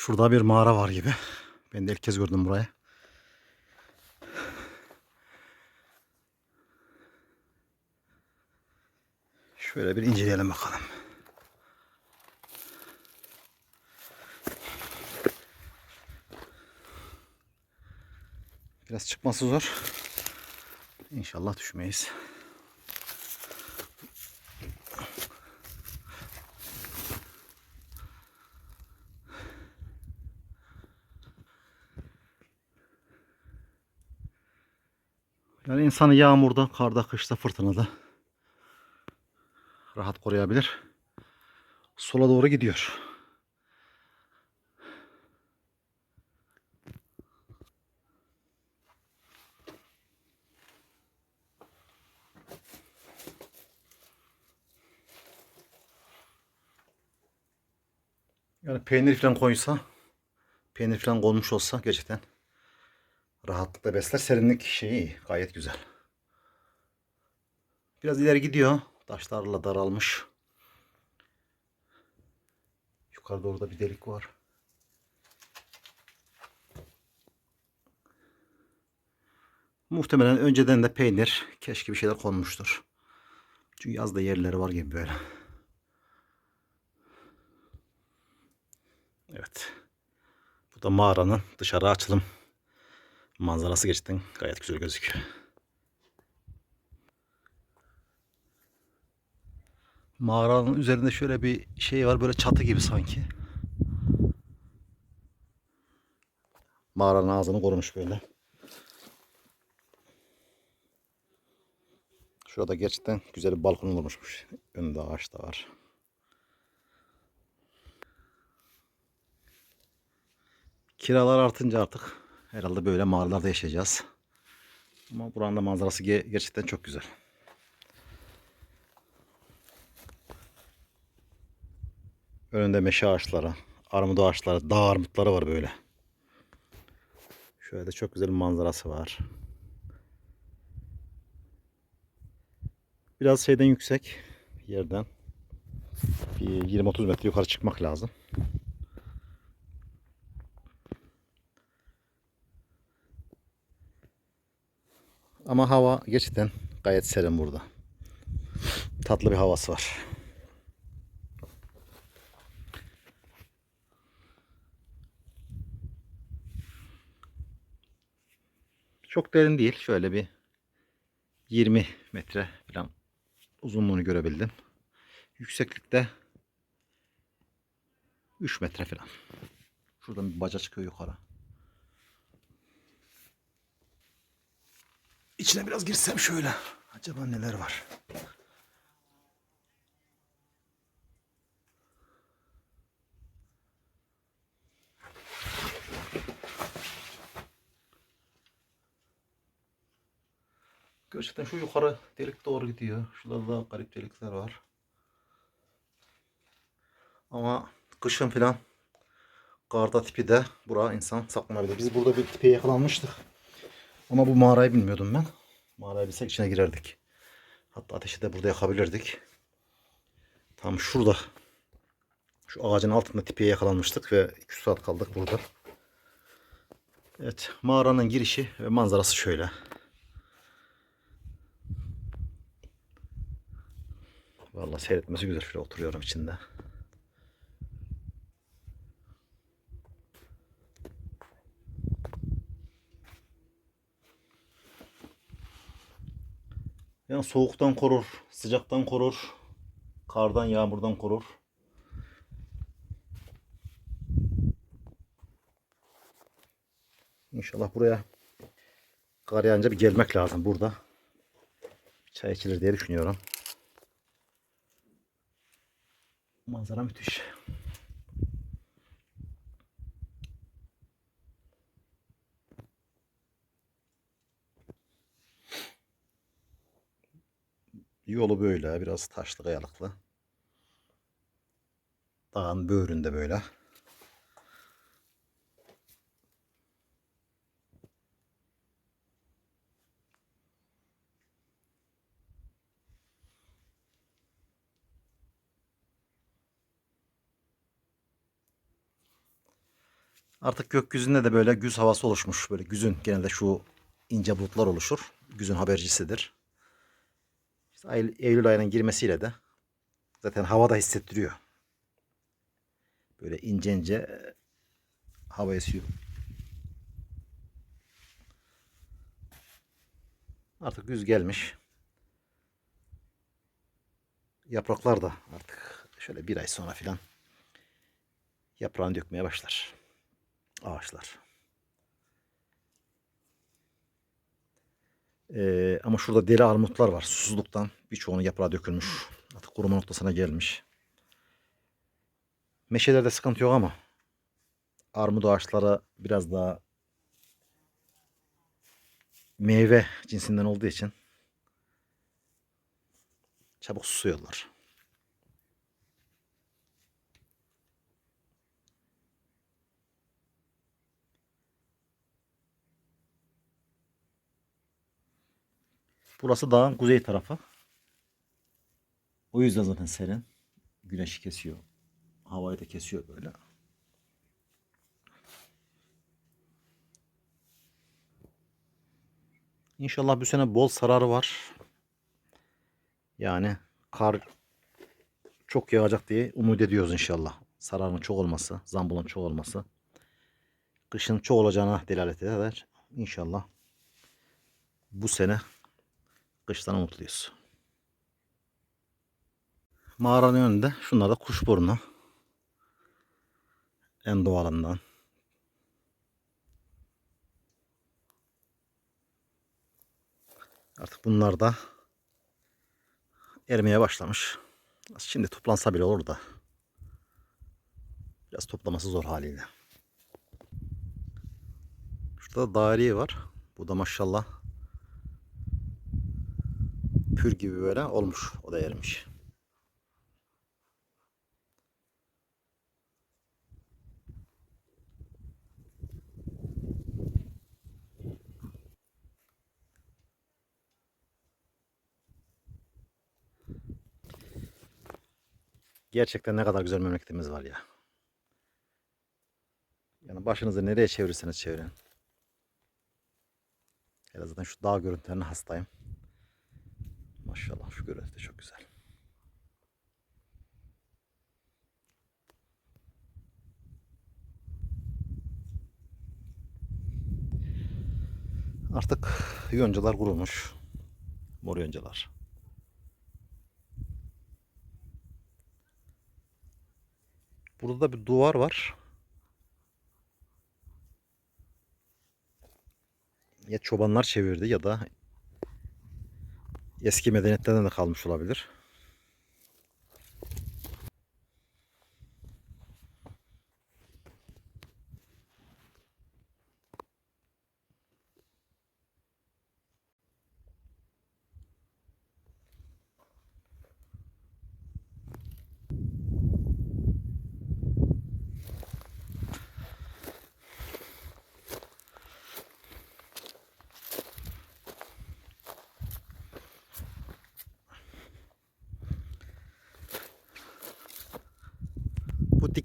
Şurada bir mağara var gibi. Ben de ilk kez gördüm burayı. Şöyle bir inceleyelim bakalım. Biraz çıkması zor. İnşallah düşmeyiz. Yani insanı yağmurda, karda, kışta, fırtınada rahat koruyabilir. Sola doğru gidiyor. Yani peynir falan koysa, peynir falan konmuş olsa gerçekten rahatlıkla besler. Serinlik şeyi gayet güzel. Biraz ileri gidiyor. Taşlarla daralmış. Yukarıda orada bir delik var. Muhtemelen önceden de peynir, keşke bir şeyler konmuştur. Çünkü yazda yerleri var gibi böyle. Evet. Bu da mağaranın dışarı açılım manzarası gerçekten gayet güzel gözüküyor. Mağaranın üzerinde şöyle bir şey var böyle çatı gibi sanki. Mağaranın ağzını korumuş böyle. Şurada gerçekten güzel bir balkon olmuşmuş. Önünde ağaç da var. Kiralar artınca artık herhalde böyle mağaralarda yaşayacağız. Ama buranın da manzarası ge- gerçekten çok güzel. Önünde meşe ağaçları, armut ağaçları, dağ armutları var böyle. Şöyle de çok güzel bir manzarası var. Biraz şeyden yüksek yerden. Bir 20-30 metre yukarı çıkmak lazım. Ama hava gerçekten gayet serin burada. Tatlı bir havası var. Çok derin değil. Şöyle bir 20 metre falan uzunluğunu görebildim. Yükseklikte 3 metre falan. Şuradan bir baca çıkıyor yukarı. İçine biraz girsem şöyle. Acaba neler var? Gerçekten şu yukarı delik doğru gidiyor. Şurada da garip delikler var. Ama kışın filan karda tipi de bura insan saklanabilir. Biz burada bir tipe yakalanmıştık. Ama bu mağarayı bilmiyordum ben. Mağarayı bilsek içine girerdik. Hatta ateşi de burada yakabilirdik. Tam şurada. Şu ağacın altında tipeye yakalanmıştık ve 2 saat kaldık burada. Evet mağaranın girişi ve manzarası şöyle. Vallahi seyretmesi güzel. Şöyle oturuyorum içinde. Yani soğuktan korur, sıcaktan korur, kardan, yağmurdan korur. İnşallah buraya kar yağınca bir gelmek lazım burada. Çay içilir diye düşünüyorum. Manzara müthiş. Yolu böyle biraz taşlı kayalıklı. Dağın böğründe böyle. Artık gökyüzünde de böyle güz havası oluşmuş. Böyle güzün genelde şu ince bulutlar oluşur. Güzün habercisidir. İşte Eylül- ayının girmesiyle de zaten havada hissettiriyor. Böyle ince ince e, hava esiyor. Artık güz gelmiş. Yapraklar da artık şöyle bir ay sonra filan yaprağını dökmeye başlar. Ağaçlar. Ee, ama şurada deli armutlar var. Susuzluktan birçoğunun yaprağı dökülmüş. Artık kuruma noktasına gelmiş. Meşelerde sıkıntı yok ama armut ağaçları biraz daha meyve cinsinden olduğu için çabuk susuyorlar. Burası dağın kuzey tarafı. O yüzden zaten serin. Güneşi kesiyor. Havayı da kesiyor böyle. İnşallah bu sene bol sararı var. Yani kar çok yağacak diye umut ediyoruz inşallah. Sararın çok olması, zambulun çok olması. Kışın çok olacağına delalet eder. İnşallah bu sene kıştan umutluyuz. Mağaranın önünde şunlar da kuşburnu. En doğalından. Artık bunlar da erimeye başlamış. Şimdi toplansa bile olur da. Biraz toplaması zor haliyle. Şurada da daireye var. Bu da maşallah pür gibi böyle olmuş. O da erimiş. Gerçekten ne kadar güzel memleketimiz var ya. Yani başınızı nereye çevirirseniz çevirin. Hele zaten şu dağ görüntülerine hastayım. Maşallah şu görüntü de çok güzel. Artık yoncalar kurumuş. Mor yoncalar. Burada da bir duvar var. Ya çobanlar çevirdi ya da eski medeniyetlerden de kalmış olabilir.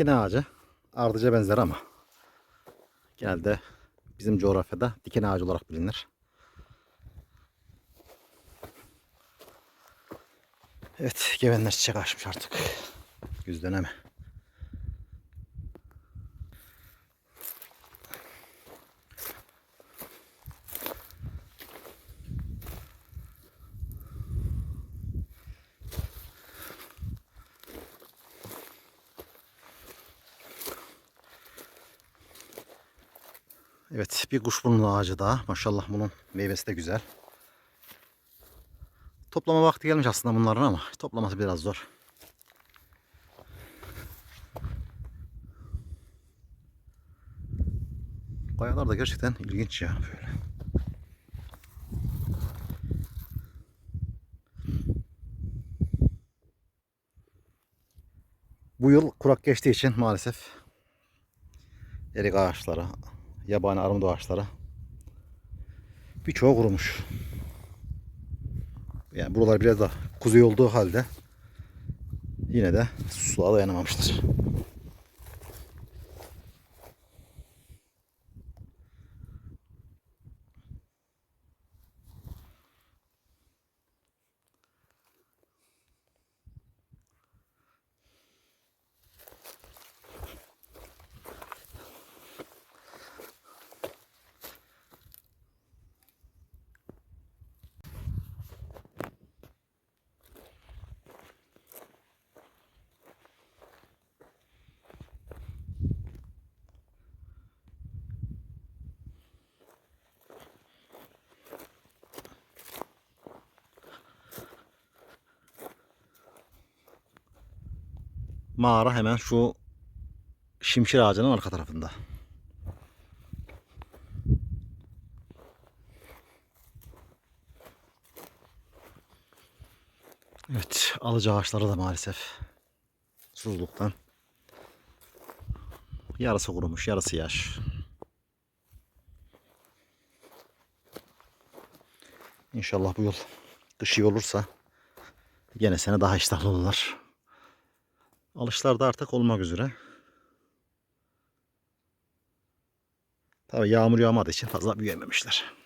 Diken ağacı ardıca benzer ama genelde bizim coğrafyada diken ağacı olarak bilinir. Evet gevenler çiçek açmış artık. Güz dönemi. Evet bir kuşburnu ağacı daha. Maşallah bunun meyvesi de güzel. Toplama vakti gelmiş aslında bunların ama toplaması biraz zor. Kayalar da gerçekten ilginç ya böyle. Bu yıl kurak geçtiği için maalesef erik ağaçları, yabani armut ağaçları birçoğu kurumuş. Yani buralar biraz da kuzey olduğu halde yine de susuzluğa dayanamamıştır. Mağara hemen şu şimşir ağacının arka tarafında. Evet, alıcı ağaçları da maalesef susuzluktan yarısı kurumuş, yarısı yaş. İnşallah bu yıl kış iyi olursa gene sene daha iştahlı olurlar. Alışlar da artık olmak üzere. Tabii yağmur yağmadığı için fazla büyüyememişler.